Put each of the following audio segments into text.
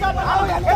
शासन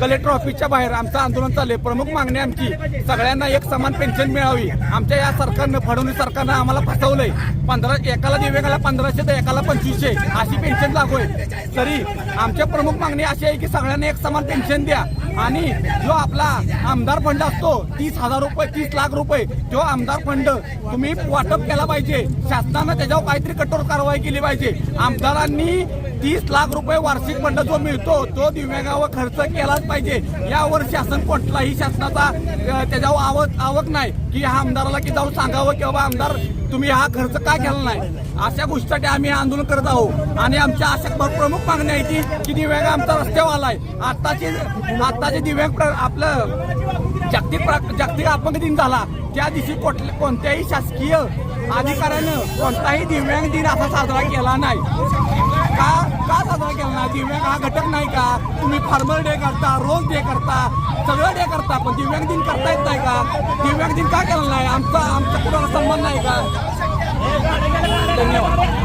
कलेक्टर ऑफिसच्या बाहेर आमचं आंदोलन चालू आहे प्रमुख मागणी आमची सगळ्यांना एक समान पेन्शन मिळावी. आमच्या या सरकारनं फडणवीस सरकारनं आम्हाला फसवलंय. पंधरा एकाला दिव्यांगाला पंधराशे तर एकाला पंचवीसशे. अशी पेन्शन लागू आहे. तरी आमच्या प्रमुख मागणी अशी आहे की सगळ्यांना एक समान पेन्शन द्या. आणि जो आपला आमदार फंड असतो तीस हजार रुपये तीस लाख रुपये तो आमदार फंड तुम्ही वाटप केला पाहिजे. शासनानं त्याच्यावर काहीतरी कठोर कारवाई केली पाहिजे. आमदारांनी तीस लाख रुपये वार्षिक फंड जो मिळतो तो दिव्यांगावर खर्च केलाच पाहिजे. यावर शासन कुठलाही शासनाचा त्याच्यावर आवक आवक नाही. की ह्या आमदाराला की जाऊन सांगावं की बाबा आमदार तुम्ही हा खर्च का केला नाही? अशा गोष्टीसाठी आम्ही आंदोलन करत आहोत. आणि आमच्या अशा प्रमुख मागणी आहे की की दिव्यांग आमचा रस्त्यावर आलाय आत्ताचे आत्ताचे दिव्यांग प्र- आपलं जागतिक जागतिक अपंग दिन झाला. त्या दिवशी कुठल्या कोणत्याही शासकीय अधिकाऱ्यानं कोणताही दिव्यांग दिन असा साजरा केला नाही. का का साजरा केला नाही? दिव्यांग हा घटक नाही का? तुम्ही फार्मर डे करता रोज डे करता सगळं डे करता पण दिव्यांग दिन करता येत नाही का? दिव्यांग दिन का केला नाही? आमचा आमचा कुणाला सन्मान नाही का? धन्यवाद.